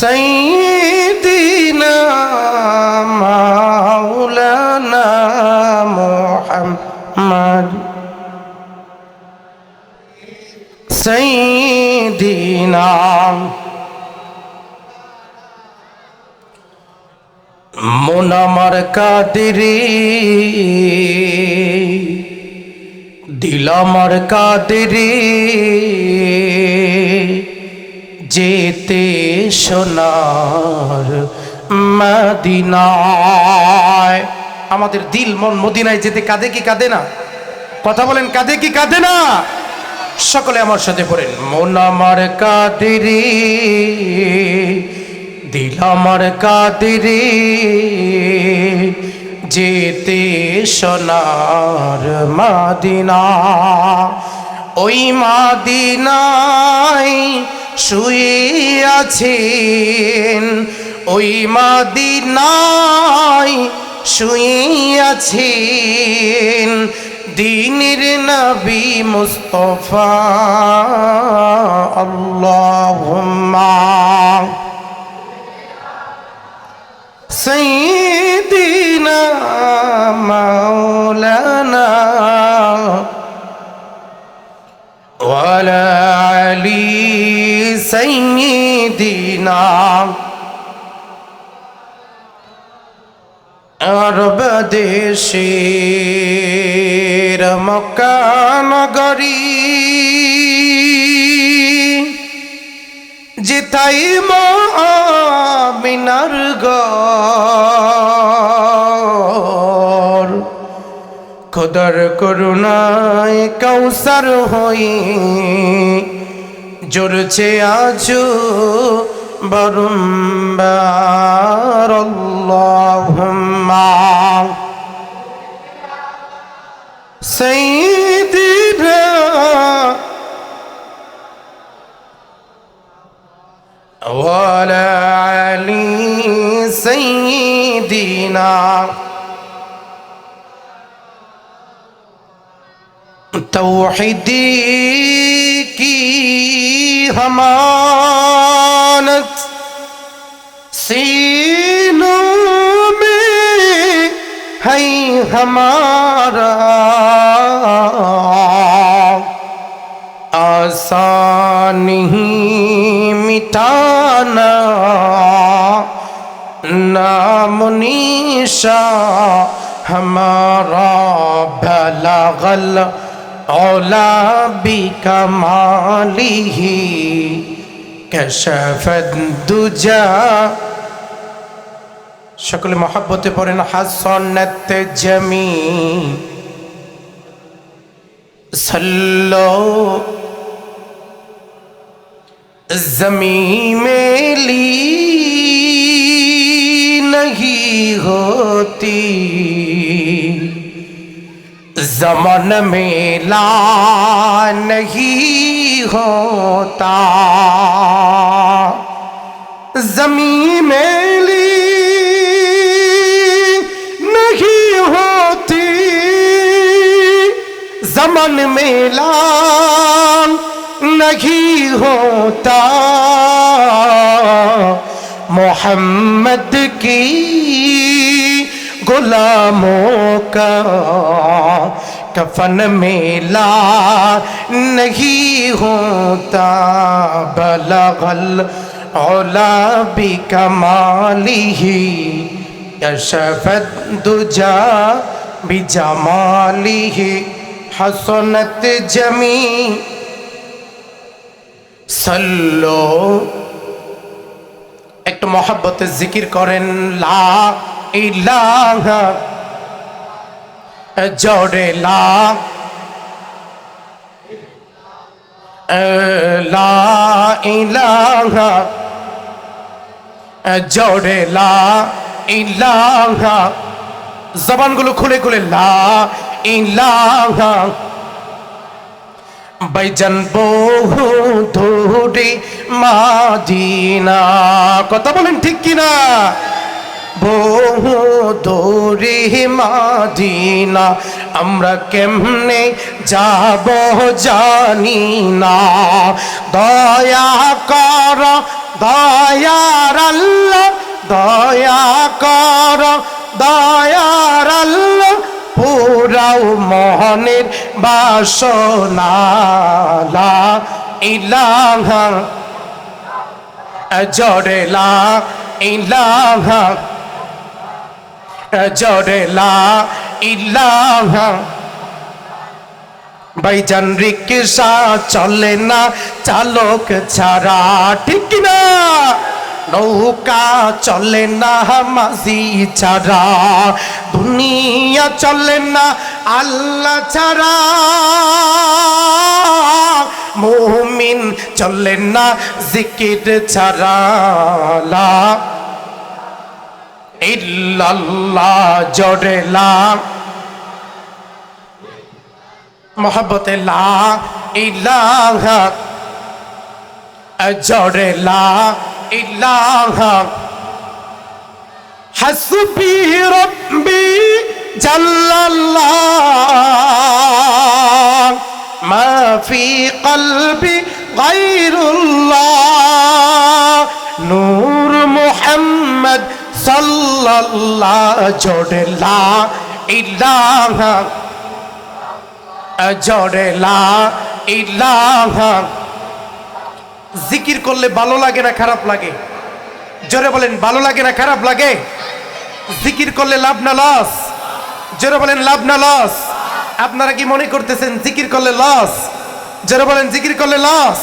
سيدنا مولانا محمد سيدنا মন আমার কাদেরে দিল আমার কাদেরে যেতে সোনার মদিনায়। আমাদের দিল মন মদিনায় যেতে কাঁদে কি কাঁদে না? কথা বলেন, কাঁদে কি কাঁদে না? সকলে আমার সাথে পড়েন। মন আমার কাদেরে, দিল আমার কাদেরে, যেতে সোনার মাদিনা। ওই মাদিনায় শুইয়াছেন। ওই মাদিনায় শুইয়াছেন। দিনের নবী মুস্তফা আল্লাহ সৈদিনা মাওলানা। ওয়ালা আলী سيدنا আরব দেশের মক্কা নগরী যেতাই মিনার গর খোদার করুণায় কৌসার হই জোরছে আজ বরুম্বার আল্লাহুম্মা سيدنا وعلى علي سيدنا توحیدی हमानत सीनों में है हमारा आसान ही मिटाना नाम निशा हमारा भला गला اولا بکمالی کشف الدجا সকলে মহাব্বতে পড়েন হাসনত জমি सल्लो जमी में ली नहीं होती زمن میلا نہیں ہوتا۔ زمین میلی نہیں ہوتی۔ زمن میلا نہیں ہوتا۔ محمد کی गुलामों का कफन मेला नहीं होता, बलगल औला भी कमाली ही। यशफत दुजा भी जमाली ही। हसनत जमी सल्लो মহাব্বতে জিকির করেন লা লা লা লা জবানগুলো খুলে খুলে লা বাইজান বহু ধরে মাদিনা। কথা বলেন ঠিক কিনা? বহু দূরে মাদিনা। আমরা কেমনে যাব জানি না। দয়া কর দয়ার আল্লাহ, দয়া কর দয়ার আল্লাহ। পুরাও মোহনের বাসনা লা ইলাহা জোরে লা ইলাহা জোরে লা ইলাহা। ভাইজান রিক্সা চলে না, চালক ছাড়া, ঠিক না নৌকা চলে না মাঝি ছাড়া। দুনিয়া চলে না আল্লাহ ছাড়া। মুমিন চলে না জিকির ছাড়া। ইল্লাল্লাহ জোরে লা। মোহব্বতে লা ইলাহা জোরে লা ইলাহা। হাসবি রব্বি জাল্লাল্লাহ। মা ফি কলবি গায়রুল্লাহ। নূর মুহাম্মদ সাল্লাল্লাহ জোরে লা ইলাহা। জোরে লা ইলাহা। জিকির করলে ভালো লাগে না, খারাপ লাগে? জোরে বলেন, ভালো লাগে না, খারাপ লাগে? জিকির করলে লাভ না লস? জোরে বলেন, লাভ না লস? আপনারা কি মনে করতেছেন, জিকির করলে লস? জোরে বলেন, জিকির করলে লস?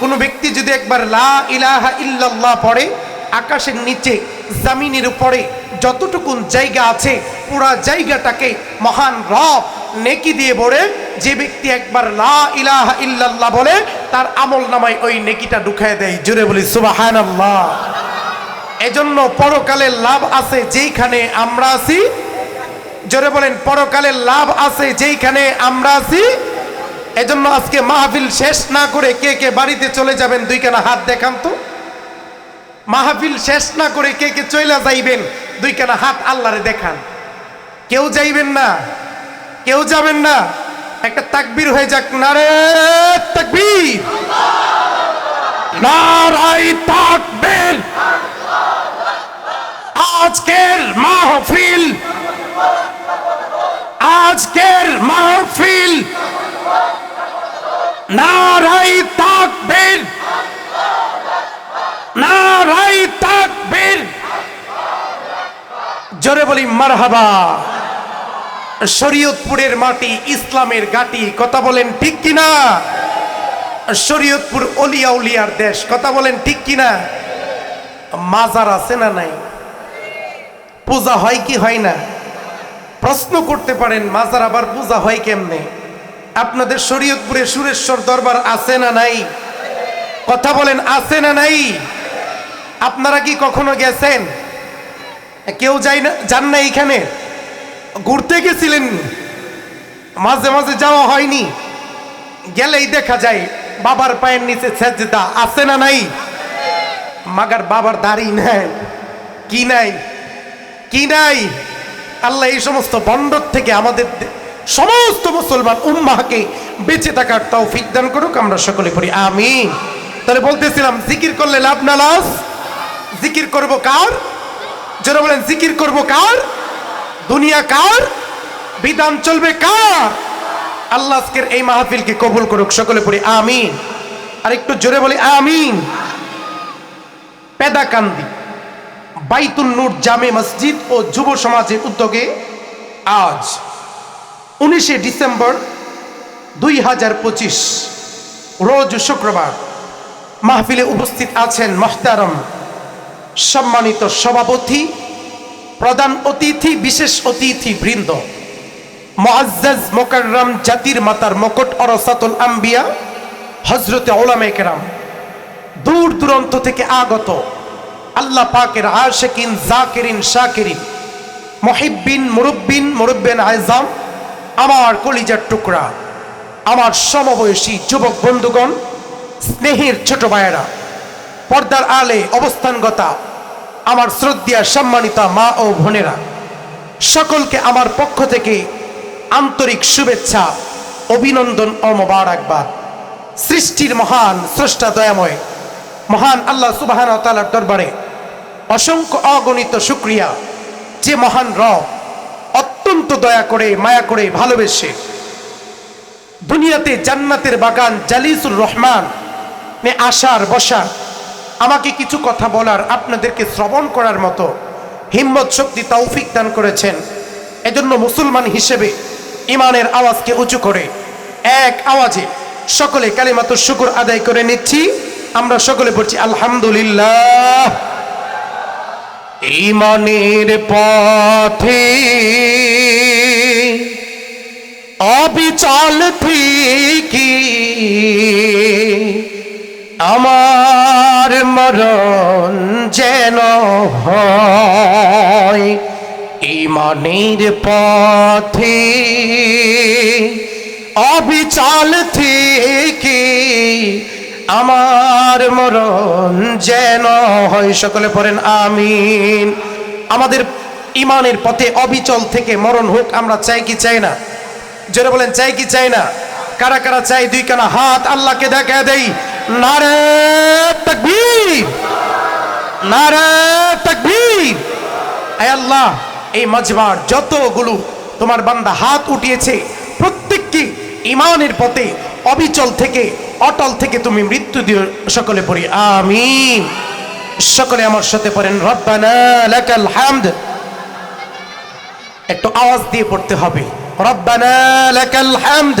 কোনো ব্যক্তি যদি একবার লা ইলাহা ইল্লাল্লাহ পড়ে, আকাশের নিচে, জামিনের উপরে, যতটুকুন জায়গা আছে, পুরা জায়গাটাকে মহান রব নেকি দিয়ে বলে যে ব্যক্তি একবার লা ইলাহা ইল্লাল্লাহ বলে, তার আমল নামায় ওই নেকিটা ঢুকায় দেয়। জুড়ে বলি, সুবহানাল্লাহ। এজন্য পরকালের লাভ আছে যেইখানে আমরা আছি। জোরে বলেন পরকালের লাভ আছে যেইখানে আমরা আছি। এজন্য আজকে মাহফিল শেষ না করে কে কে বাড়িতে চলে যাবেন, দুইখানা হাত দেখান তো। মাহফিল শেষ না করে কে কে চলে যাইবেন, দুইখানা হাত আল্লাহরে দেখান। কেউ যাইবেন না, কেউ যাবেন না। একটা তাকবীর হয়ে যাক। নারে তাকবীর। নারাই তাকবীর। আজকের মাহফিল। আজকের মাহফিল। নারাই তাকবীর। নারাই তাকবীর। জোরে বলি, মারহাবা। শরীয়তপুরের মাটি ইসলামের গাটি কথা বলেন ঠিক কিনা? শরীয়তপুর অলিয়া উলিয়ার দেশ, কথা বলেন ঠিক কিনা? মাজার আছে না নাই? পূজা হয় কি হয় না? প্রশ্ন করতে পারেন, মাজার আবার পূজা হয় কেমনে? আপনাদের শরীয়তপুরে সুরেশ্বর দরবার আছে না নাই? কথা বলেন, আছে না নাই? আপনারা কি কখনো গেছেন? কেউ যাই না যান না এইখানে ঘুরতে গেছিলেন। মাঝে মাঝে যাওয়া হয়নি। গেলেই দেখা যায় বাবার পায়ের নিচে সেজদা আছে না নাই? মাগার বাবার দাড়ি নাই। কি নাই? কি নাই? আল্লাহ এই সমস্ত বন্ডর থেকে আমাদের সমস্ত মুসলমান উম্মাহকে বেঁচে থাকার তাও দান করুক, আমরা সকলে পড়ি, আমিন। তাহলে বলতেছিলাম, জিকির করলে লাভ না লস জিকির করব কার? যারা বলেন, জিকির করব কার? দুনিয়া কার? বিধান চলবে কার? আল্লাহ আজকের এই মাহফিলকে কবুল করুক, সকলে পড়ি আমিন। আর একটু জোরে বলি আমিন। পেদাকান্দি, বাইতুল নূর জামে মসজিদ ও যুব সমাজের উদ্যোগে আজ উনিশে ডিসেম্বর দুই হাজার পঁচিশ, রোজ শুক্রবার মাহফিলে উপস্থিত আছেন মহতারম সম্মানিত সভাপতি প্রধান অতিথি, বিশেষ অতিথি বৃন্দ। মোয়াজ্জাজ মোকাররম জাতির মাতার মকট অরসাতুল আম্বিয়া হজরতে ওলামে কেরাম। দূর দূরান্ত থেকে আগত আল্লাহ পাকের আশেকিন, জাকেরিন, শাকিরিন, মহিব্বিন, মুরব্বিন, মুরব্বেন আয়জাম আমার কলিজার টুকরা, আমার সমবয়সী যুবক বন্ধুগণ, স্নেহের ছোট ভাইয়েরা, পর্দার আলে অবস্থানগতা আমার শ্রদ্ধা সম্মানিতা মা ও বোনেরা, সকলকে আমার পক্ষ থেকে আন্তরিক শুভেচ্ছা, অভিনন্দন ও মোবারকবাদ। সৃষ্টির মহান স্রষ্টা দয়াময়, মহান আল্লাহ সুবাহান তালার দরবারে অসংখ্য অগণিত শুক্রিয়া। যে মহান রব অত্যন্ত দয়া করে, মায়া করে ভালোবেসে দুনিয়াতে জান্নাতের বাগান জালিসুর রহমান আসার বসার আমাকে কিছু কথা বলার, আপনাদেরকে শ্রবণ করার মতো হিম্মত, শক্তি, তৌফিক দান করেছেন। এজন্য মুসলমান হিসেবে ইমানের আওয়াজকে উঁচু করে, এক আওয়াজে সকলে কালিমাত শুকুর আদায় করে নিচ্ছি। আমরা সকলে পড়ছি, আলহামদুলিল্লাহ। ইমানের পথে অবিচল থেকে মরণ যেন হয় ইমানের পথে। অবিচল থেকে আমার মরণ যেন হয়। সকলে পড়েন, আমিন। আমাদের ইমানের পথে অবিচল থেকে মরণ হোক, আমরা চাই কি চাই না? জোরে বলেন, চাই কি চাই না? কারা কারা চাই দুই কানা হাত? আল্লাহকে দেখা দেই। নারে তাকবীর নারে তাকবীর। আল্লাহ, এই মজবার যতগুলো তোমার বান্দা হাত উঠিয়েছে, প্রত্যেককে ইমানের পথে অবিচল থেকে, অটল থেকে তুমি মৃত্যু দিও সকলে পড়ি, আমিন। সকলে আমার সাথে পড়েন, রব্বানা লাকাল হামদ। একটু আওয়াজ দিয়ে পড়তে হবে, রব্বানা লাকাল হামদ।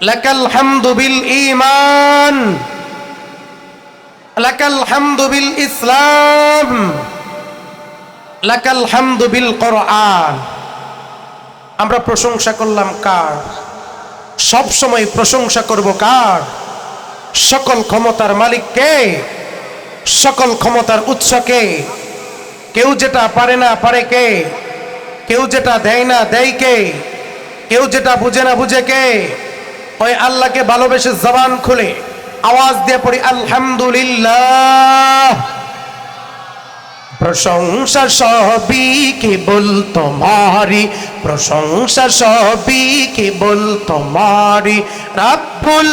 লাকাল হামদু বিল ঈমান, লাকাল ইসলাম, লাকাল হামদু কর আমরা প্রশংসা করলাম কার? সব সময় প্রশংসা করব কার? সকল ক্ষমতার মালিক কে? সকল ক্ষমতার উৎস কে? কেউ যেটা পারে না পারে কে? কেউ যেটা দেয় না দেয় কে? কেউ যেটা বুঝে না বুঝে কে? ওই আল্লাহকে ভালোবেসে জবান খুলে আওয়াজ দিয়ে পড়ি, আলহামদুলিল্লাহ। প্রশংসা সবই কেবল তোমারি প্রশংসা সবই কেবল তোমারি রাব্বুল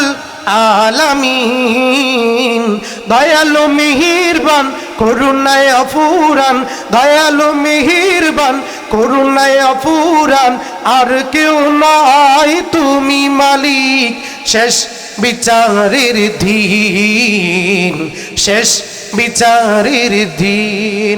আলামিন, দয়ালু মিহিরবান, করুণায় অফুরান, দয়ালু মিহিরবান করুণায় অফুরান আর কেউ নাই তুমি মালিক। শেষ বিচারের দিন শেষ বিচারের দিন।